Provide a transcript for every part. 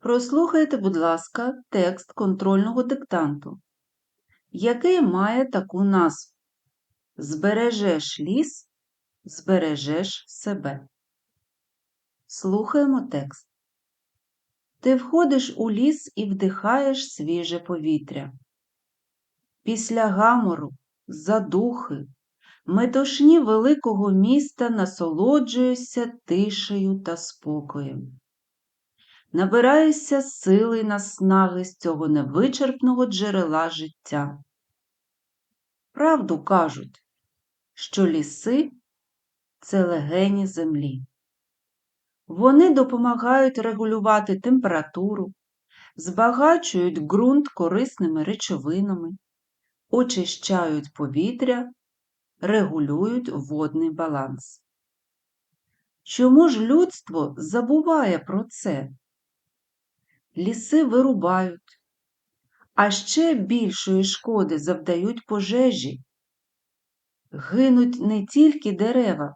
Прослухайте, будь ласка, текст контрольного диктанту, який має таку назву Збережеш ліс, збережеш себе. Слухаємо текст. Ти входиш у ліс і вдихаєш свіже повітря. Після гамору, задухи, метушні великого міста насолоджуєшся тишею та спокоєм. Набираєшся сили й наснаги з цього невичерпного джерела життя. Правду кажуть, що ліси це легені землі. Вони допомагають регулювати температуру, збагачують ґрунт корисними речовинами, очищають повітря, регулюють водний баланс. Чому ж людство забуває про це? Ліси вирубають, а ще більшої шкоди завдають пожежі. Гинуть не тільки дерева,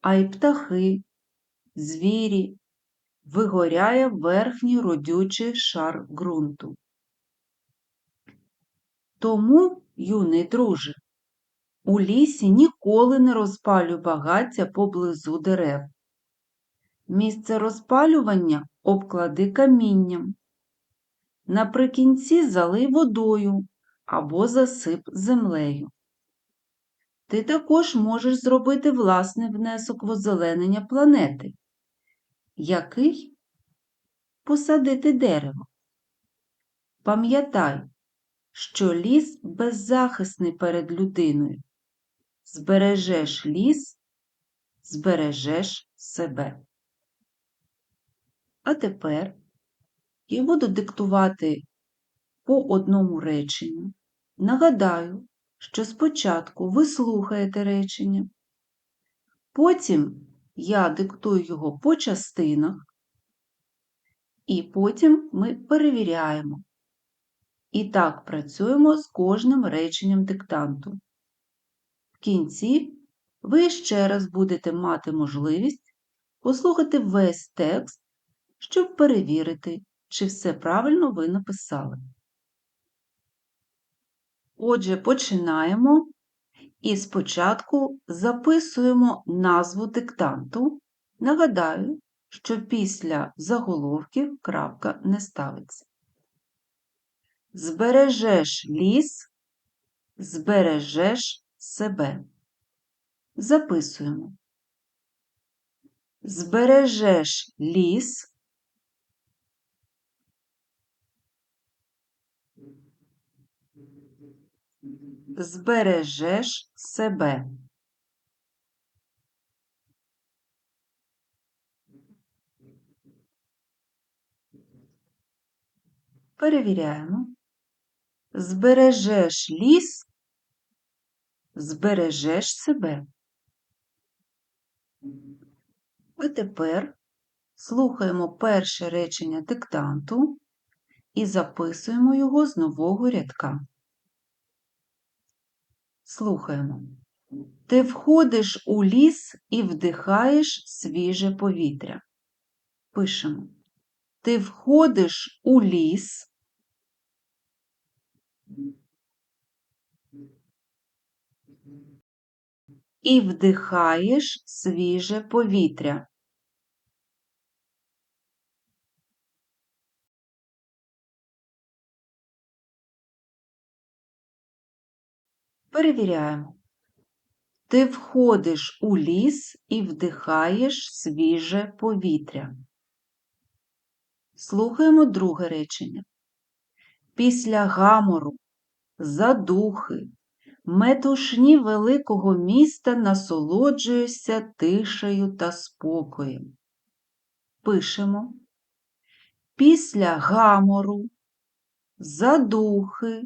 а й птахи, звірі, вигоряє верхній родючий шар ґрунту. Тому, юний друже, у лісі ніколи не розпалюй багаття поблизу дерев. Місце розпалювання обклади камінням. Наприкінці залий водою або засип землею. Ти також можеш зробити власний внесок в озеленення планети. Який? Посадити дерево. Пам'ятай, що ліс беззахисний перед людиною. Збережеш ліс, збережеш себе. А тепер я буду диктувати по одному реченню. Нагадаю, що спочатку ви слухаєте речення, потім я диктую його по частинах, і потім ми перевіряємо. І так працюємо з кожним реченням диктанту. В кінці ви ще раз будете мати можливість послухати весь текст, щоб перевірити, чи все правильно ви написали. Отже, починаємо і спочатку записуємо назву диктанту. Нагадаю, що після заголовків крапка не ставиться. Збережеш ліс, збережеш себе. Записуємо. Збережеш ліс, збережеш себе. Перевіряємо. Збережеш ліс, збережеш себе. А тепер слухаємо перше речення диктанту і записуємо його з нового рядка. Слухаємо. Ти входиш у ліс і вдихаєш свіже повітря. Пишемо. Ти входиш у ліс. І вдихаєш свіже повітря. Перевіряємо. Ти входиш у ліс і вдихаєш свіже повітря. Слухаємо друге речення. Після гамору, задухи, метушні великого міста насолоджуєшся тишею та спокоєм. Пишемо. Після гамору, задухи,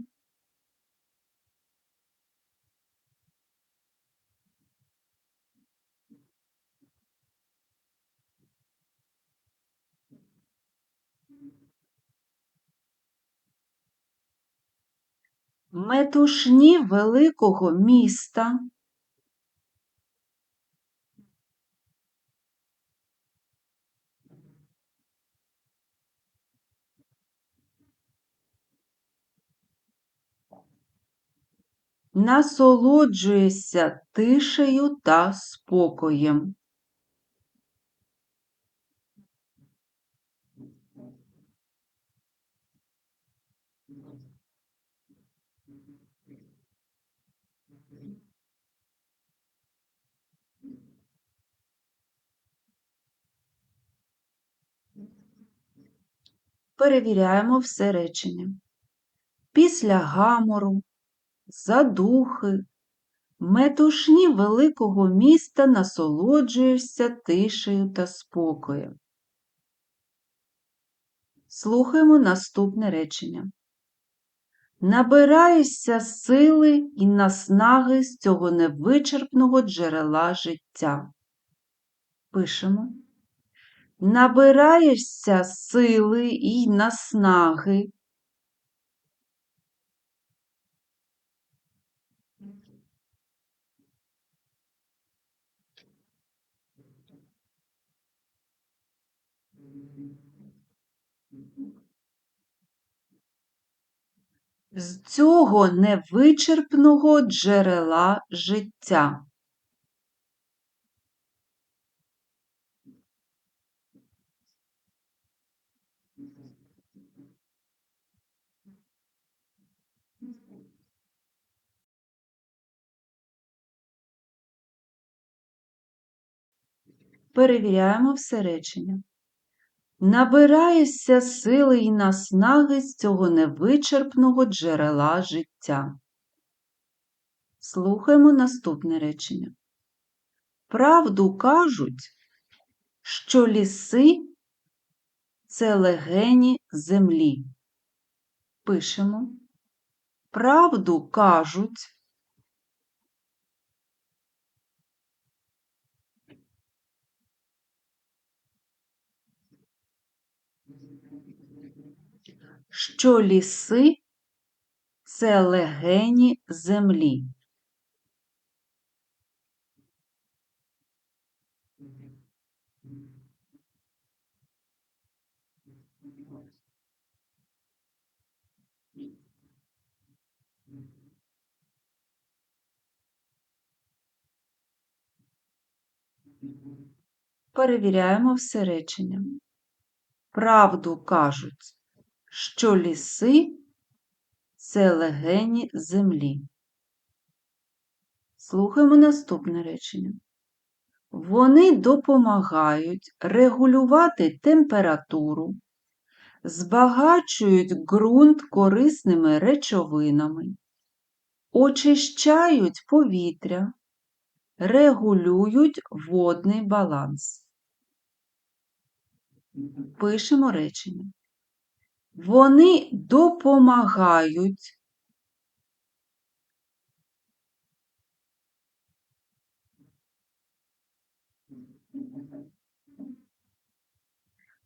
метушні великого міста. Насолоджуєшся тишею та спокоєм. Перевіряємо все речення. Після гамору, задухи, метушні великого міста насолоджуєшся тишею та спокоєм. Слухаємо наступне речення. Набираєшся сили і наснаги з цього невичерпного джерела життя. Пишемо. Набираєшся сили і наснаги. З цього невичерпного джерела життя. Перевіряємо все речення. Набираєшся сили і наснаги з цього невичерпного джерела життя. Слухаємо наступне речення. Правду кажуть, що ліси це легені землі. Пишемо. Правду кажуть. Що ліси це легені землі. Перевіряємо все речення. Правду кажуть, що ліси це легені землі. Слухаємо наступне речення. Вони допомагають регулювати температуру, збагачують ґрунт корисними речовинами, очищають повітря, регулюють водний баланс. Пишемо речення. Вони допомагають.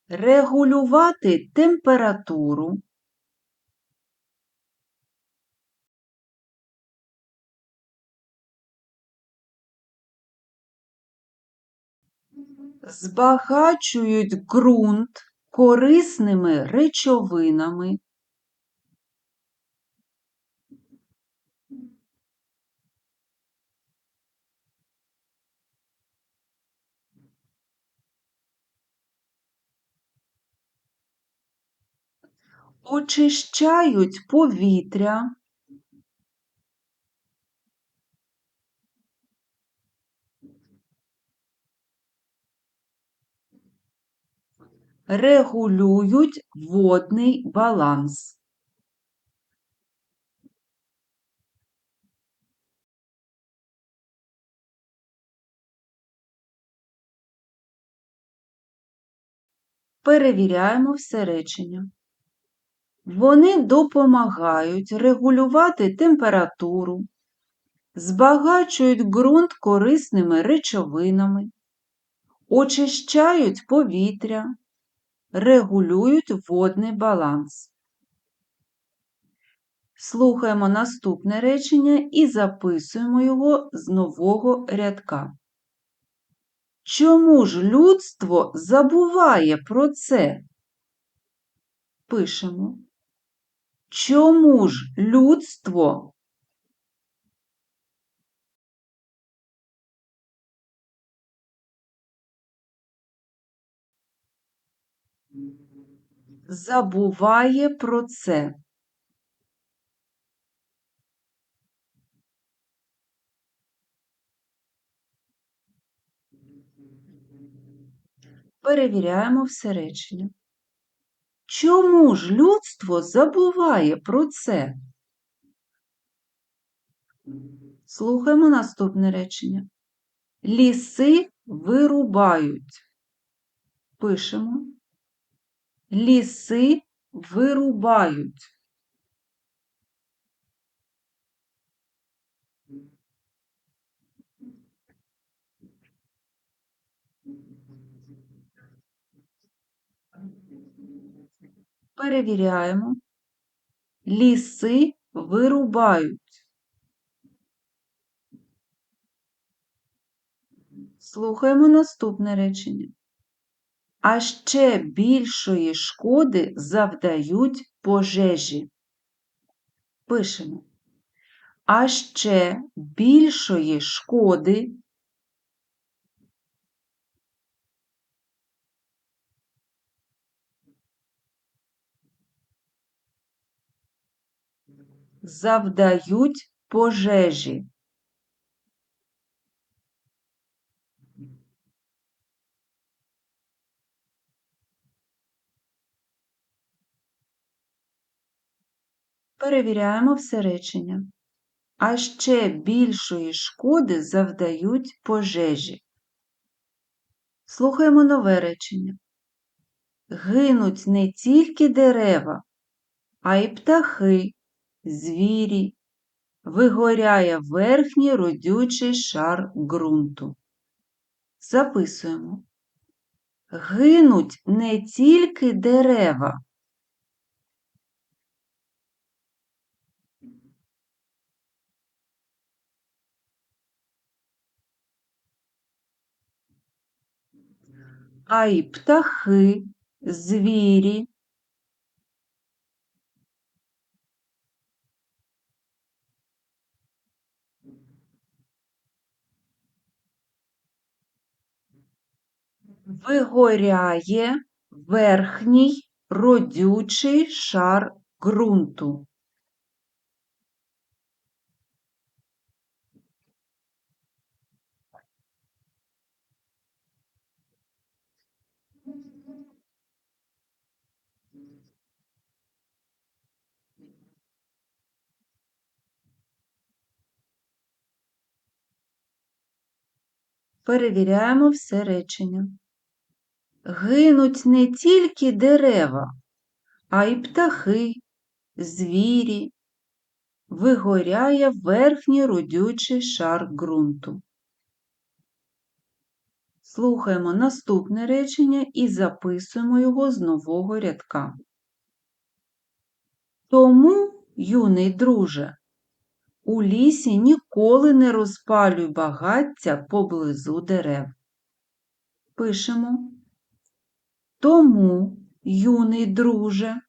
Регулювати температуру, збагачують ґрунт корисними речовинами, очищають повітря, регулюють водний баланс. Перевіряємо все речення. Вони допомагають регулювати температуру, збагачують ґрунт корисними речовинами, очищають повітря, регулюють водний баланс. Слухаємо наступне речення і записуємо його з нового рядка. Чому ж людство забуває про це? Пишемо. Чому ж людство забуває про це. Перевіряємо все речення. Чому ж людство забуває про це? Слухаємо наступне речення. Ліси вирубають. Пишемо. Ліси вирубають. Перевіряємо. Ліси вирубають. Слухаємо наступне речення. А ще більшої шкоди завдають пожежі. Пишемо. А ще більшої шкоди завдають пожежі. Перевіряємо все речення. А ще більшої шкоди завдають пожежі. Слухаємо нове речення. Гинуть не тільки дерева, а й птахи, звірі, вигоряє верхній родючий шар ґрунту. Записуємо. Гинуть не тільки дерева, а й птахи, звірі, вигоряє верхній родючий шар ґрунту. Перевіряємо все речення. Гинуть не тільки дерева, а й птахи, звірі, вигоряє верхній родючий шар ґрунту. Слухаємо наступне речення і записуємо його з нового рядка. Тому, юний друже, у лісі ніколи не розпалюй багаття поблизу дерев. Пишемо. Тому, юний друже,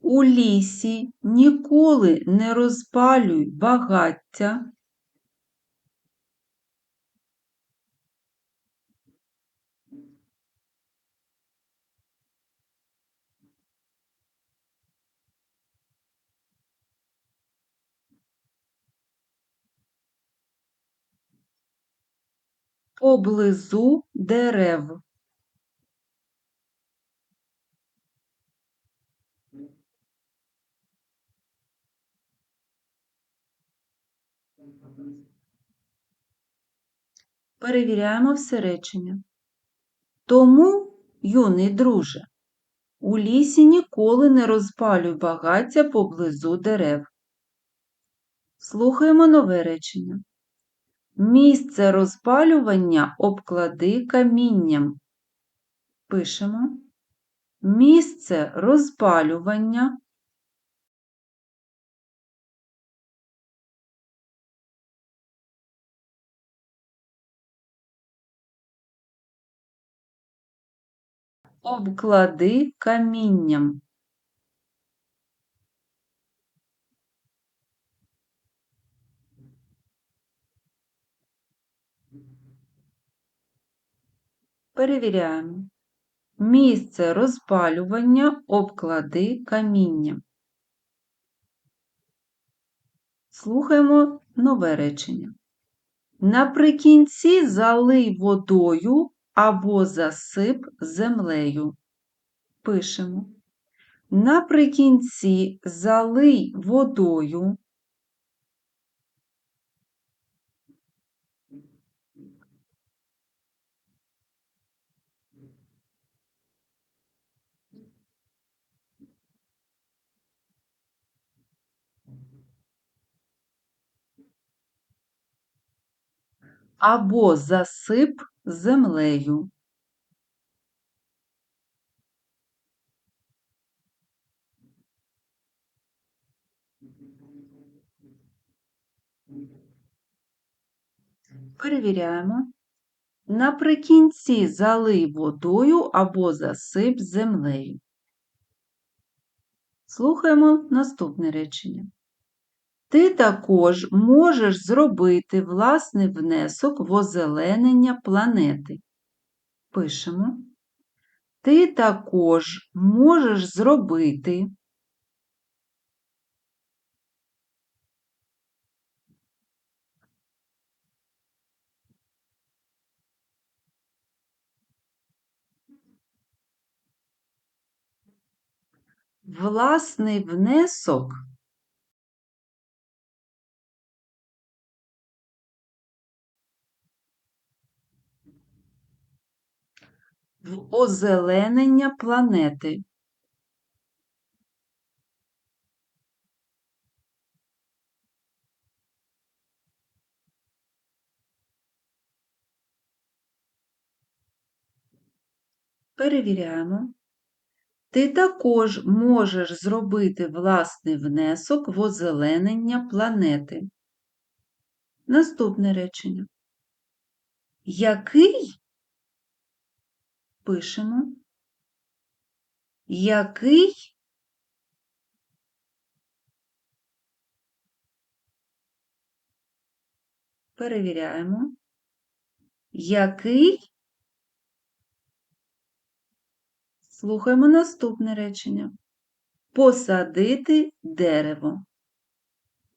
у лісі ніколи не розпалюй багаття поблизу дерев. Перевіряємо все речення. Тому, юний друже, у лісі ніколи не розпалюй багаття поблизу дерев. Слухаємо нове речення. Місце розпалювання обклади камінням. Пишемо. Місце розпалювання обклади камінням. Перевіряємо. Місце розпалювання обклади камінням. Слухаємо нове речення. Наприкінці залий водою або засип землею. Пишемо. Наприкінці залий водою. Або засип землею. Перевіряємо. Наприкінці залий водою або засип землею. Слухаємо наступне речення. Ти також можеш зробити власний внесок в озеленення планети. Пишемо. Ти також можеш зробити власний внесок в озеленення планети. Перевіряємо. Ти також можеш зробити власний внесок в озеленення планети. Наступне речення. Який пишемо? Який перевіряємо. Який Слухаємо наступне речення. Посадити дерево.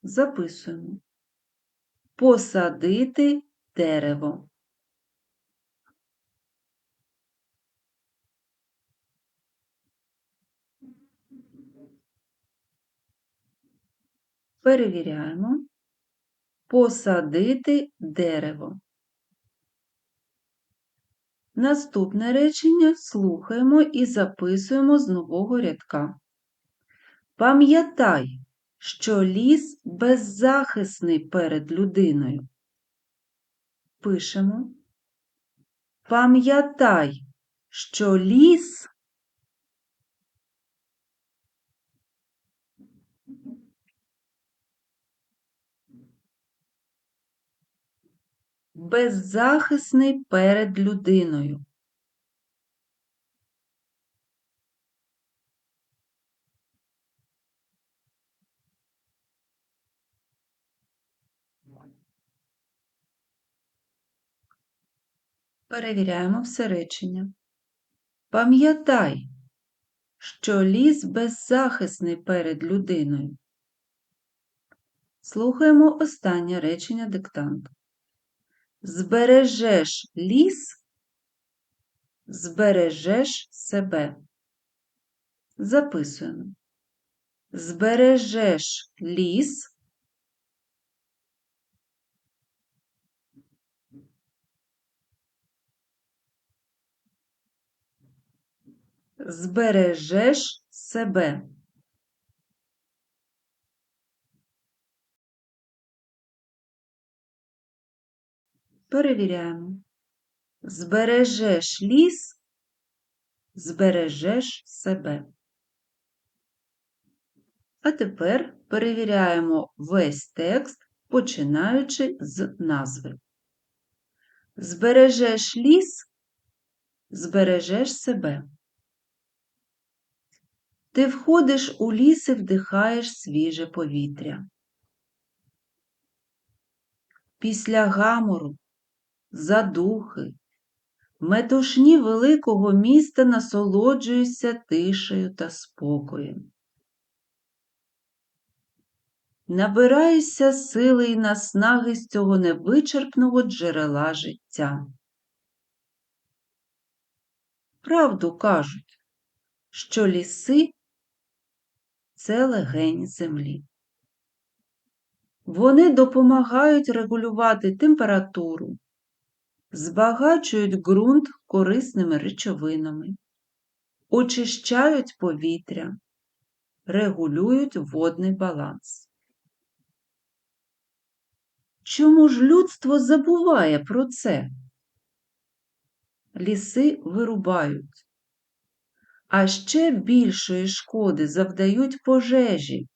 Записуємо. Посадити дерево. Перевіряємо. Посадити дерево. Наступне речення слухаємо і записуємо з нового рядка. Пам'ятай, що ліс беззахисний перед людиною. Пишемо. Пам'ятай, що ліс беззахисний перед людиною. Перевіряємо все речення. Пам'ятай, що ліс беззахисний перед людиною. Слухаємо останнє речення диктанту. Збережеш ліс, збережеш себе. Записуємо. Збережеш ліс, збережеш себе. Перевіряємо. Збережеш ліс, збережеш себе. А тепер перевіряємо весь текст, починаючи з назви. Збережеш ліс, збережеш себе. Ти входиш у ліс і вдихаєш свіже повітря. Після гамору, задухи, метушні великого міста насолоджуюся тишею та спокоєм. Набираюся сили і наснаги з цього невичерпного джерела життя. Правду кажуть, що ліси це легень землі. Вони допомагають регулювати температуру, збагачують ґрунт корисними речовинами, очищають повітря, регулюють водний баланс. Чому ж людство забуває про це? Ліси вирубають, а ще більшої шкоди завдають пожежі.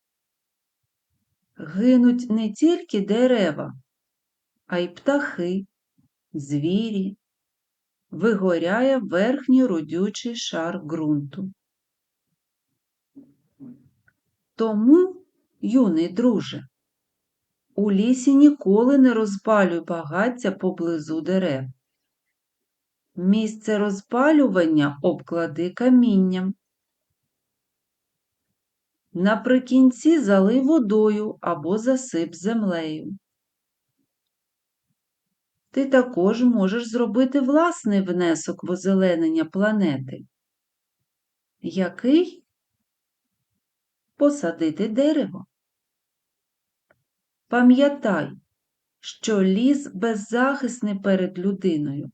Гинуть не тільки дерева, а й птахи, звірі, вигоряє верхній родючий шар ґрунту. Тому, юний друже, у лісі ніколи не розпалюй багаття поблизу дерев. Місце розпалювання обклади камінням. Наприкінці залий водою або засип землею. Ти також можеш зробити власний внесок в озеленення планети. Який? Посадити дерево. Пам'ятай, що ліс беззахисний перед людиною.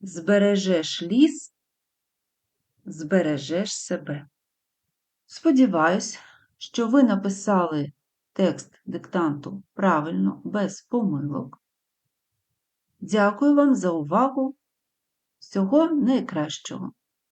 Збережеш ліс, збережеш себе. Сподіваюсь, що ви написали текст диктанту правильно, без помилок. Дякую вам за увагу. Всього найкращого!